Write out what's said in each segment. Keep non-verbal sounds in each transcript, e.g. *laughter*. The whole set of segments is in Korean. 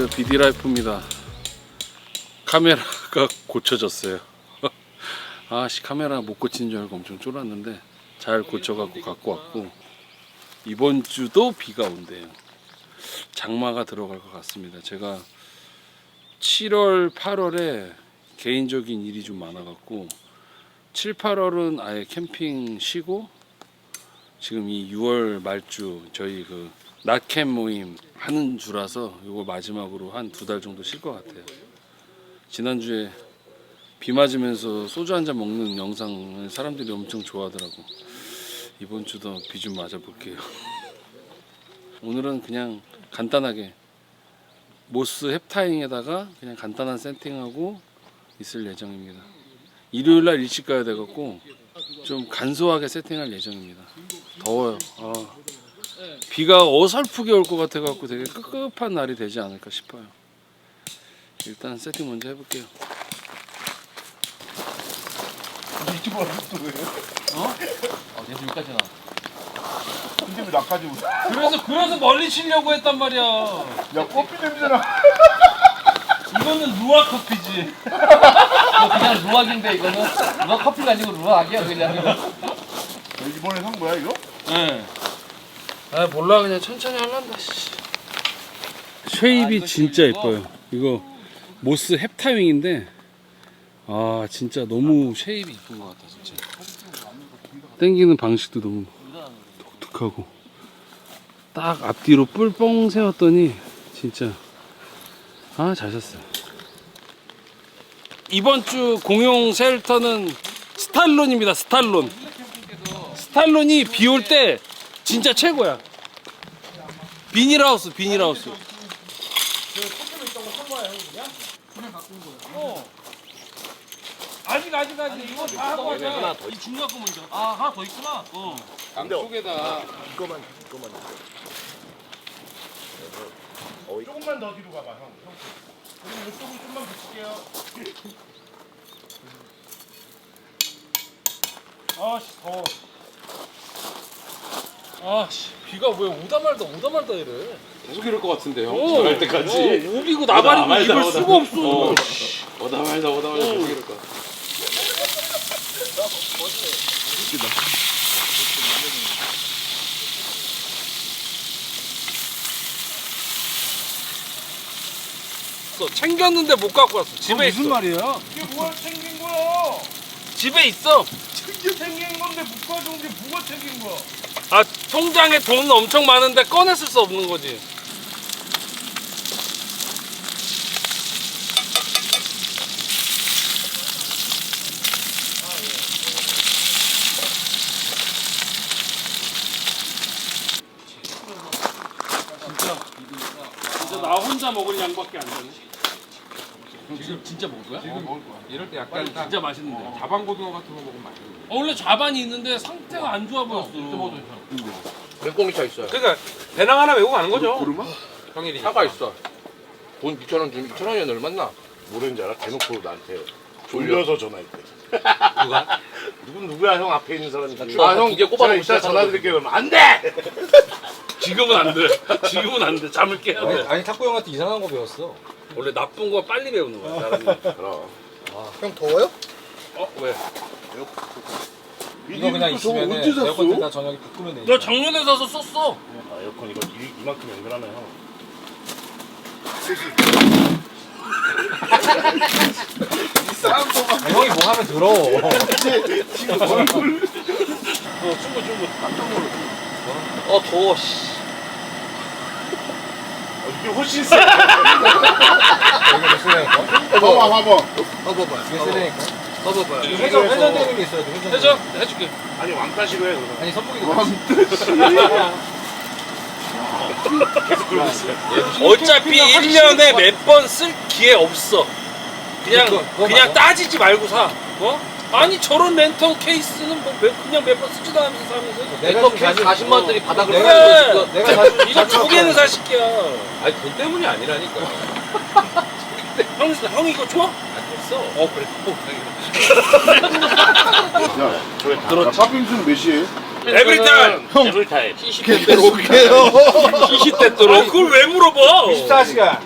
안녕하세요 비디라이프입니다. 카메라가 고쳐졌어요. *laughs* 아씨 카메라 못 고친 줄 알고 엄청 쫄았는데 잘 고쳐갖고 갖고 왔고 이번 주도 비가 온대요. 장마가 들어갈 것 같습니다. 제가 7월 8월에 개인적인 일이 좀 많아갖고 7, 8월은 아예 캠핑 쉬고 지금 이 6월 말주 저희 그 낮캠 모임 하는 주라서 이거 마지막으로 한 두 달 정도 쉴 것 같아요. 지난주에 비 맞으면서 소주 한 잔 먹는 영상을 사람들이 엄청 좋아하더라고. 이번 주도 비 좀 맞아 볼게요. *laughs* 오늘은 그냥 간단하게 모스 햅타잉에다가 그냥 간단한 세팅하고 있을 예정입니다. 일요일 날 일찍 가야 돼갖고 좀 간소하게 세팅할 예정입니다. 더워요. 아. 비가 어설프게 올 것 같아 갖고 되게 끄급한 날이 되지 않을까 싶어요. 일단 세팅 먼저 해볼게요. 유튜버를 또 왜? 어, 내서 여기까지 나. 근데 왜 나까지 웃어? 그래서 그래서 멀리 치려고 했단 말이야. 야 커피 냄새나. 이거는 루아 커피지. 이거 그냥 루악인데 이거는 루악 커피가 아니고 루악이야 그냥. 이번에 산 거야 이거? 네. 아 몰라 그냥 천천히 할란다. 씨. 쉐입이 진짜 예뻐요. 이거 모스 햅타윙인데 아 진짜 너무 쉐입이 이쁜 것 같다 진짜. 땡기는 방식도 너무 독특하고 딱 앞뒤로 뿔뻥 세웠더니 진짜 아 잘 샀어요. 이번 주 공용 쉘터는 스탈론입니다. 스탈론. 스탈론이 비 올 때 진짜 최고야. 비닐하우스, 비닐하우스. 어. 아직 아직 아직 이거 다 하고 하자. 이 중간 거 먼저. 아 하나 더 있구나. 어. 양쪽에다 이거만 이거만. 어, 조금만 더 뒤로 가봐 형. 형. 그리고 이쪽은 좀만 붙일게요. *laughs* 아씨 더워. 아씨 비가 왜 오다 말다 오다 말다 이래. 계속 이럴 것 같은데요. 어, 저갈 때까지. 어, 오비고 나발이고 말다, 입을 오다 수가 없어. 어. 오다 말다 오다 말다 어. 계속 이럴 것 같아. 챙겼는데 못 갖고 왔어. 집에 있어. 말이야? 이게 뭐가 챙긴 거야? 집에 있어. 챙겨 챙긴 건데 못 가져온 게 뭐가 챙긴 거야? 아 통장에 돈 엄청 많은데 꺼냈을 수 없는 거지. 진짜 진짜 나 혼자 먹을 양밖에 안 되네. 지금 진짜 먹을 거야? 이럴 때 약간 딱 진짜 맛있는데. 자방고등어 같은 거 먹으면 맛있는 어, 원래 자반이 있는데 상태가 안 좋아 보였어. 맹꽁이 차 있어요. 그러니까 배낭 하나 메고 가는 거죠. 구르마? 평일이. 차가 있어. 돈 2천 원 주면 2천 원이 얼마나? 뭐랬는지 알아? 대놓고 나한테 졸려서 전화했대. 누가? *laughs* 누군 누구야 형 앞에 있는 사람이. 아, 형 두개 꼽아 제가 이따 전화 드릴게요. 그러면 안 돼. *laughs* 지금은 안 돼. 지금은 안 돼. 잠을 깨야 돼. 아니 탁구 형한테 이상한 거 배웠어. 원래 나쁜 거 빨리 배우는 거야. 사람이. 그럼. 형 더워요? 어 왜? 이거 그냥 있으면 언제 샀어? 에어컨 다 저녁에 바꾸면 돼. 너 작년에 사서 썼어. 아, 에어컨 이거 이, 이만큼 연결하네 형. 아, 형이 뭐 하면 들어. 지금 얼굴. 어 더워. 씨. 어, 이게 훨씬 세. 여기 몇 세대니까? 봐봐 봐봐. 봐봐봐. 회전 회전 되는 게 있어야 돼. 회전. 해줄게. 아니 왕따시로 해 그러면. 아니 선풍기도 같이. 어차피 1년에 몇 번 쓸 기회 없어. 그냥 그냥? 따지지 말고 사. 어? 아니 저런 랜턴 케이스는 뭐 몇- 그냥 몇 번 쓰지도 않으면서 사면서. 내가 내거 자주- 40만 원짜리 바닥으로 내가 그래. 깔고 있어. 내가 자주 이거 두 개는 사 시키야. 아니 돈 때문이 아니라니까. *laughs* 형, 형 이거 좋아? 안 됐어. 어 그래. 야 저기 다. 팥빙수는 몇 시에? 에브리타임. 형. 에블타임. 계속 오게요. *laughs* 어 그걸 왜 물어봐? 24시간.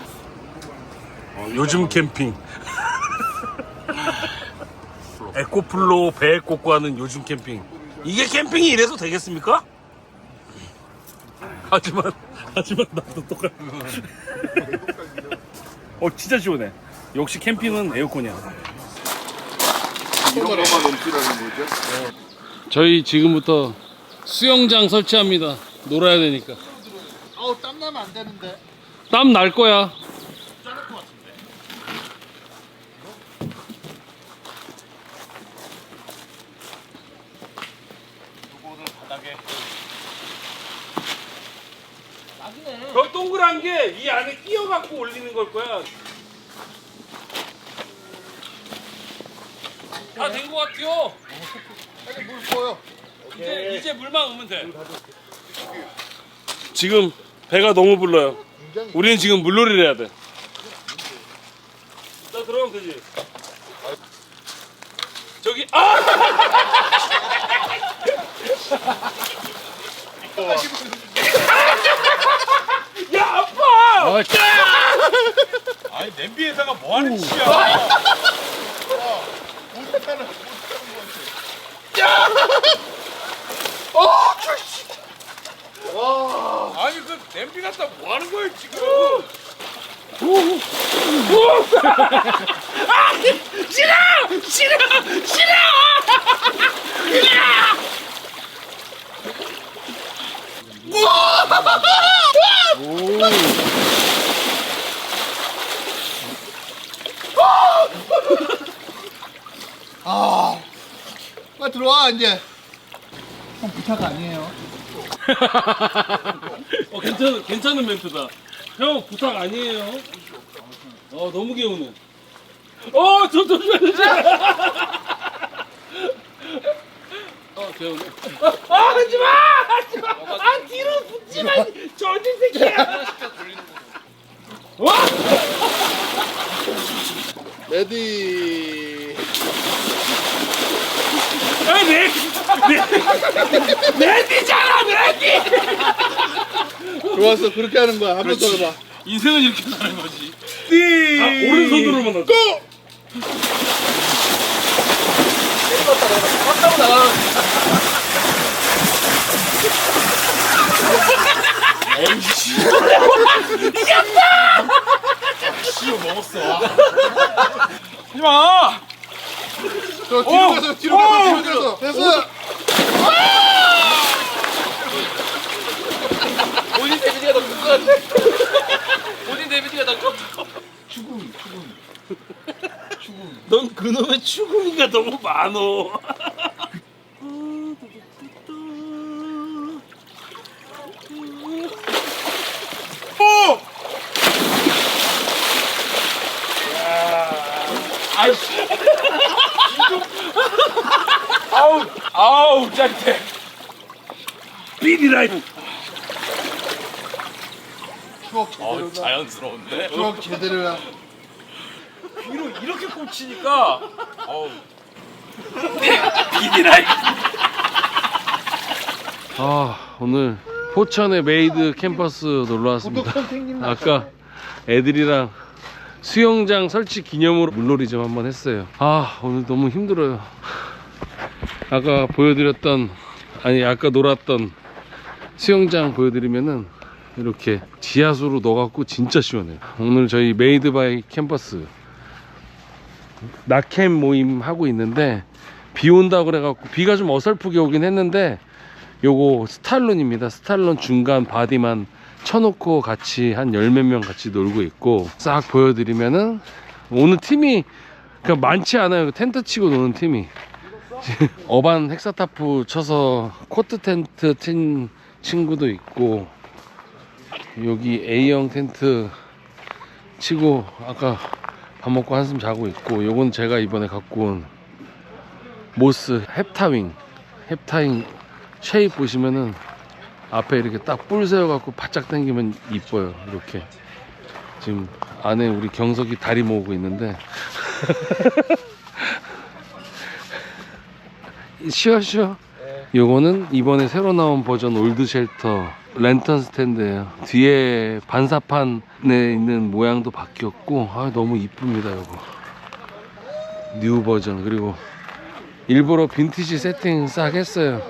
어, 요즘 캠핑. *laughs* 에코플로 배에 꽂고 하는 요즘 캠핑. 이게 캠핑이 이래서 되겠습니까? 하지만 하지만 나도 똑같. 어 진짜 시원해. 역시 캠핑은 에어컨이야. 이런 거만 넘치라는 거죠? 저희 지금부터 수영장 설치합니다. 놀아야 되니까. 아우 땀 나면 안 되는데. 땀 날 거야. 저 동그란 게 이 안에 끼어갖고 올리는 걸 거야. 다된것 같아요. 아니 물 부어요. 이제, 이제 물만 오면 돼. 지금 배가 너무 불러요. 우리는 지금 물놀이를 해야 돼. 나 들어가면 되지. 저기 아! 야 아파! 아니 냄비에다가 뭐 하는 짓이야? 오죽하는 아니 그 냄비 갖다 뭐 하는 거예요 지금? 아. 빨리 들어와 이제. 어 괜찮은 괜찮은 멘트다. 형 부탁 아니에요. 어 너무 귀여우네. 어저 조심해 조심해. 어 귀여우네. 아 하지 마 하지 마. 아 뒤로 붙지 마. 저질 새끼야. 와. 레디. 아내 내디잖아 내디. 좋았어 그렇게 하는 거야. 한 번 더 해봐. 인생은 이렇게 사는 거지. 아 오른손으로만 하자. 하지 마. 저 뒤로 가서 뒤로 가서 뒤로 가서. 됐어. 본인 데미지가 더큰것 같아. 본인 데미지가 더 커. 넌 그놈의 추궁이가 너무 많어. 오! 아이씨. 아우 아우 짜릿해. 비리라이트. 추억 제대로. 자연스러운데. 추억 제대로야. 귀로 이렇게 꽂히니까 어우 비리라이트. 아 오늘 포천의 메이드 캠퍼스 놀러 왔습니다. 아까 애들이랑 수영장 설치 기념으로 물놀이 좀 한번 했어요. 아 오늘 너무 힘들어요. 아까 보여드렸던 아니 아까 놀았던 수영장 보여드리면은 이렇게 지하수로 넣어갖고 진짜 시원해요. 오늘 저희 메이드 바이 캠퍼스 낙캠 모임 하고 있는데 비 온다고 그래갖고 비가 좀 어설프게 오긴 했는데 요거 스탈론입니다. 스탈론 중간 바디만 쳐놓고 같이 한 열 몇 명 같이 놀고 있고 싹 보여드리면은 오늘 팀이 그냥 많지 않아요. 텐트 치고 노는 팀이 *laughs* 어반 헥사타프 쳐서 코트 텐트 친 친구도 있고 여기 A형 텐트 치고 아까 밥 먹고 한숨 자고 있고 요건 제가 이번에 갖고 온 모스 햅타윙 햅타윙 쉐입 보시면은 앞에 이렇게 딱 뿔 세워갖고 바짝 당기면 이뻐요 이렇게. 지금 안에 우리 경석이 다리 모으고 있는데. *laughs* 쉬어 쉬어. 요거는 이번에 새로 나온 버전 올드 쉘터 랜턴 스탠드예요. 뒤에 반사판에 있는 모양도 바뀌었고 아 너무 이쁩니다 이거. 뉴 버전 그리고 일부러 빈티지 세팅 싹 했어요.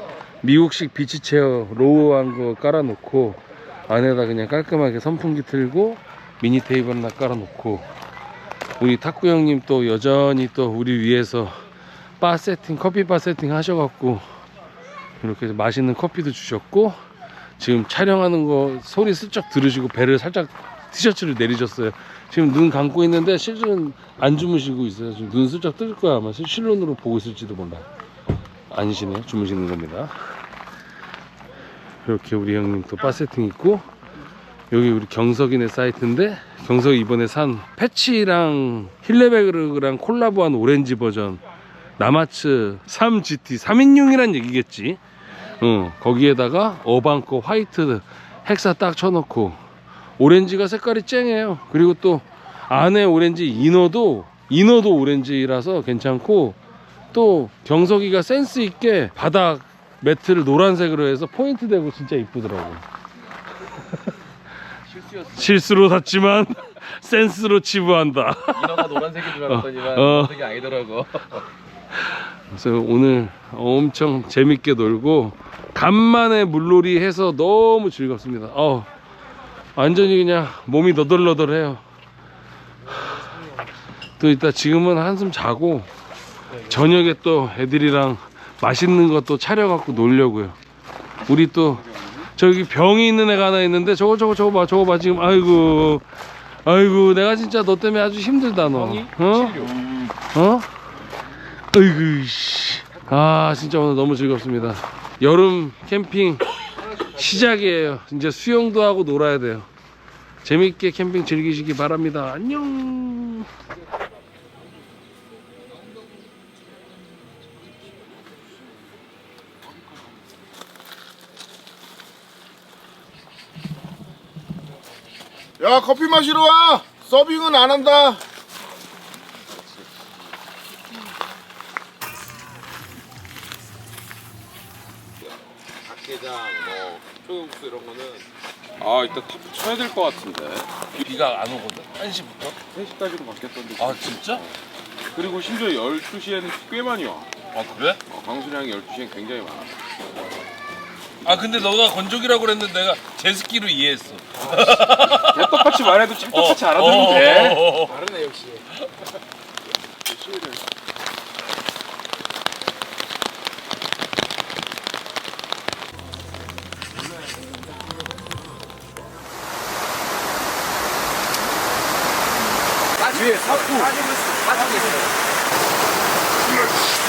미국식 비치 체어 로우한 거 깔아놓고 안에다 그냥 깔끔하게 선풍기 틀고 미니 테이블 하나 깔아놓고 우리 탁구 형님 또 여전히 또 우리 위해서 바 세팅 커피 바 세팅 하셔갖고 이렇게 맛있는 커피도 주셨고 지금 촬영하는 거 소리 슬쩍 들으시고 배를 살짝 티셔츠를 내리셨어요. 지금 눈 감고 있는데 실은 안 주무시고 있어요. 지금 눈 슬쩍 뜰 거야 아마 실- 실눈으로 보고 있을지도 몰라. 아니시네 주무시는 겁니다. 이렇게 우리 형님 또 바 세팅 있고 여기 우리 경석이네 사이트인데 경석이 이번에 산 패치랑 힐레베그랑 콜라보한 오렌지 버전 나마츠 3GT 3인용이란 얘기겠지 어, 거기에다가 어반코 화이트 헥사 딱 쳐놓고 오렌지가 색깔이 쨍해요 그리고 또 안에 오렌지 이너도 이너도 오렌지라서 괜찮고 또 경석이가 센스 있게 바닥 매트를 노란색으로 해서 포인트 되고 진짜 이쁘더라고 실수로 샀지만 *laughs* 센스로 치부한다 인어가 노란색인 줄 알았더니만 어. 노란색이 아니더라고. 그래서 오늘 엄청 재밌게 놀고 간만에 물놀이 해서 너무 즐겁습니다. 어, 완전히 그냥 몸이 너덜너덜해요. 또 이따 지금은 한숨 자고 저녁에 또 애들이랑 맛있는 것도 차려갖고 놀려고요. 우리 또 저기 병이 있는 애가 하나 있는데 저거 저거 저거 봐 저거 봐 지금 아이고 아이고 내가 진짜 너 때문에 아주 힘들다 너. 어? 어? 씨. 아 진짜 오늘 너무 즐겁습니다. 여름 캠핑 시작이에요. 이제 수영도 하고 놀아야 돼요. 재밌게 캠핑 즐기시기 바랍니다. 안녕. 야 커피 마시러 와 서빙은 안 한다 닭게장 뭐 초육수 이런 거는 아 이따 탑 쳐야 될 것 같은데 비가 안 오거든. 1시부터. 3시까지로 바뀌었던데 아 진짜? 그리고 심지어 12시에는 꽤 많이 와 아 그래? 어, 강수량이 12시엔 굉장히 많아 아 근데 너가 건조기라고 그랬는데 내가 제스키로 이해했어. 똑같이 말해도 똑같이 알아들으면 돼 어. 다 르네 역시.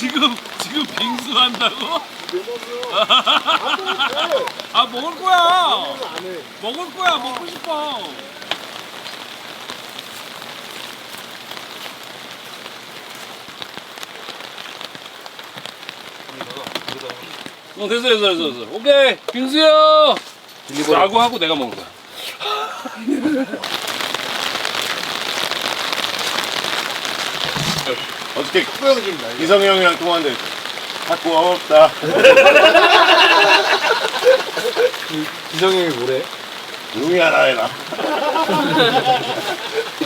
지금 지금 빙수 한다고? 아 먹을 거야. 먹을 거야. 먹고 싶어. 어 됐어 됐어 됐어 됐어. 오케이 빙수요. 라고 하고 내가 먹는 거야. *laughs* 어떻게 이성이 형이랑 통화한데 자꾸 없다 *laughs* 기성형이 뭐래? 용이 하나 해라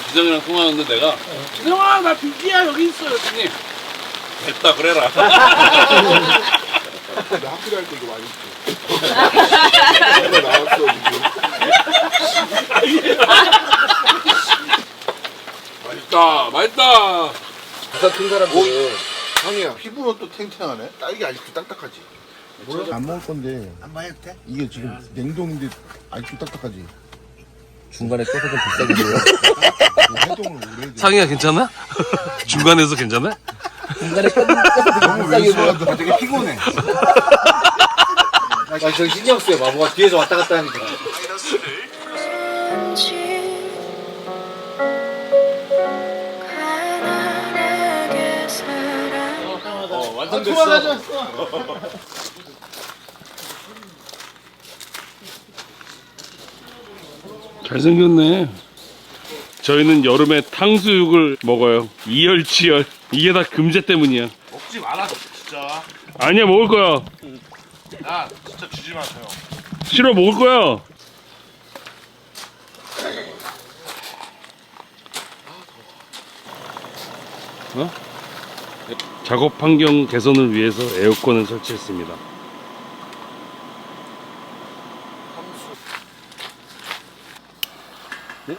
기성이랑 통화하는데 내가 기성아 나 빙기야 여기 있어 여기님. 됐다 그래라. *laughs* 나 학교 다닐 때 이거 많이 했어 이거 나왔어 지금 맛있다 맛있다. 부산 큰 사람들은 형이야. 피부는 또 탱탱하네. 딸기 아직도 딱딱하지. 안 먹을 건데. 한번 해도 돼? 이게 지금 냉동인데 아직도 딱딱하지. 중간에 껴서 좀 비싸게 줘요. 해동을 오래 해. 상이야 괜찮아? *laughs* 중간에서 괜찮아? 중간에 껴서 좀 비싸게 줘요. 되게 피곤해. 아, 저 신경 쓰여. 마부가 뒤에서 왔다 갔다 하니까. 가난하게 사랑 완성됐어. 잘생겼네. 저희는 여름에 탕수육을 먹어요. 이열치열. 이게 다 금제 때문이야. 먹지 마라 진짜. 아니야 먹을 거야. 야 진짜 주지 마세요. 싫어 먹을 거야. 어? 작업 환경 개선을 위해서 에어컨을 설치했습니다. 네?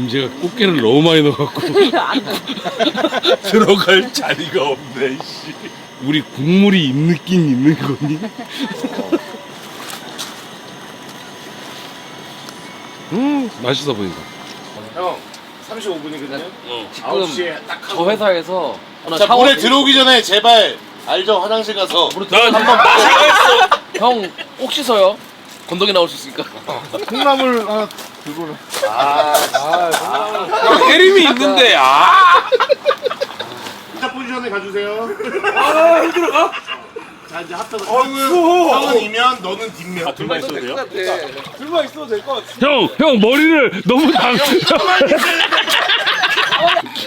금제가 꽃게를 너무 많이 넣어갖고 *laughs* *laughs* 들어갈 자리가 없네. 씨. 우리 국물이 있긴 있는 거니? *laughs* 음 맛있어 보인다. 형 35분이거든요. 지금 9시에 딱저 회사에서 오늘 자 샤워 물에 들어오기 전에 제발 알죠 화장실 가서 형꼭 씻어요. 건더기 나올 수 있으니까. 콩나물 하나 들고 해림이 있는데 아. 자 포지션에 가주세요. 아 힘들어. 자 이제 합쳐서 형은 이면 너는 뒷면. 아, 둘만 있어도 돼요? 형, 형 머리를 너무 당.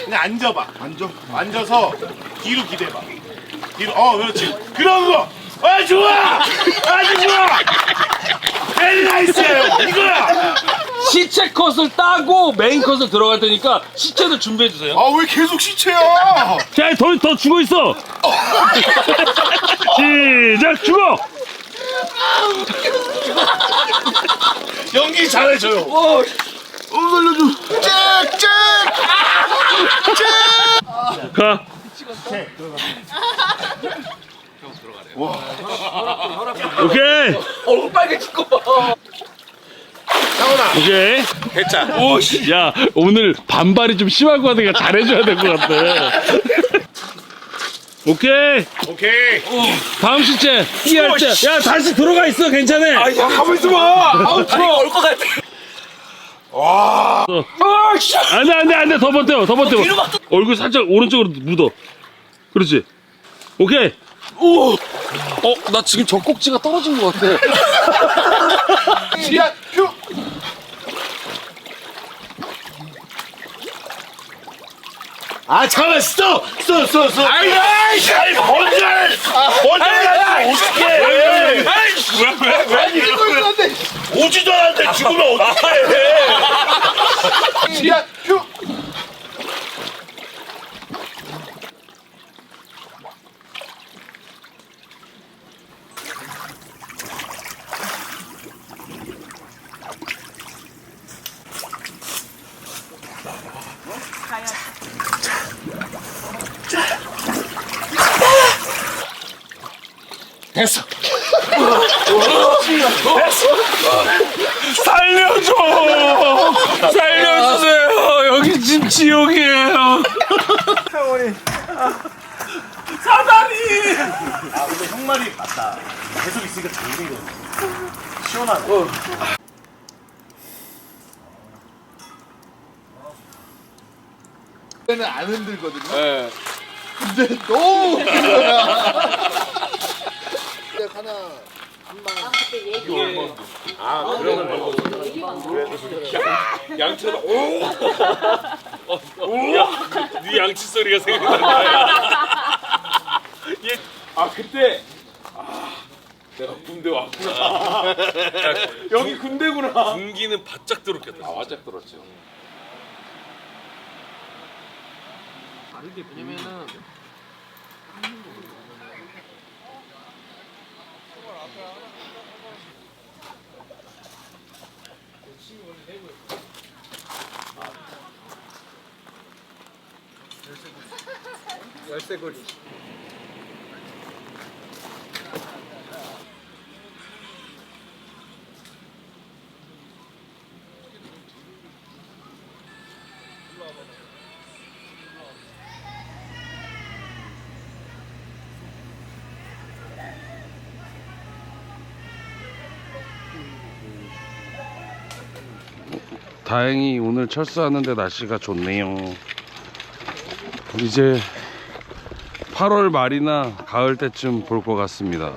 그냥 앉아봐. 앉아. 앉아서 뒤로 기대봐. 뒤로. 어 그렇지. 그런 거. 아 좋아. 아주 좋아. 베리 나이스예요. 이거야. 시체 컷을 따고 메인 컷을 들어갈 테니까 시체를 준비해 주세요. 아 왜 계속 시체야? 자, 더, 더 죽어 있어. *laughs* 시작 죽어. 연기 잘해줘요. 어 살려줘. 잭잭. 가. 오케이. 얼굴 빨개지고 봐. 오케이. 됐자. 오씨. 야, 오늘 반발이 좀 심할 것 같으니까 잘해줘야 될 것 같아. 오케이. 오케이. 다음 시체. 이할 때. 야, 다시 들어가 있어. 괜찮아. 야 가만 있어봐. 아우 다리가 얼것 같아. 안 돼, 안 돼, 안 돼. 더 버텨, 더 버텨. 얼굴 살짝 오른쪽으로 묻어. 그렇지. 오케이. 어, 나 지금 젖꼭지가 떨어진 것 같아. *laughs* 야 휴. 아 잠깐 스톱! 스톱 스톱 스톱! 아이 아이 먼저 먼저 어떡해. 왜왜왜 오지도 않았는데. 죽으면 어떡해 *laughs* 야 휴. 살려줘! 살려주세요! 여기 지금 지옥이에요! 아 근데 형 말이 맞다 계속 있으니까 잠긴 거 시원하네. 때는 안 흔들거든요. 네. 근데 너무 웃긴 거야. 하나 양치다 오! 어, 오! 야, 네 양치 소리가 생각난다. 얘, 아 그때 아, 내가 군대 왔구나. *laughs* 여기 군대구나. 군기는 바짝 들었겠다. 아, 바짝 들었죠. 왜냐면은 다행히 오늘 철수하는데 날씨가 좋네요. 이제 8월 말이나 가을 때쯤 볼 것 같습니다.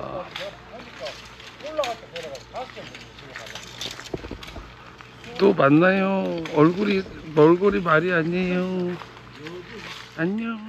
또 만나요. 얼굴이 얼굴이 말이 아니에요. 안녕.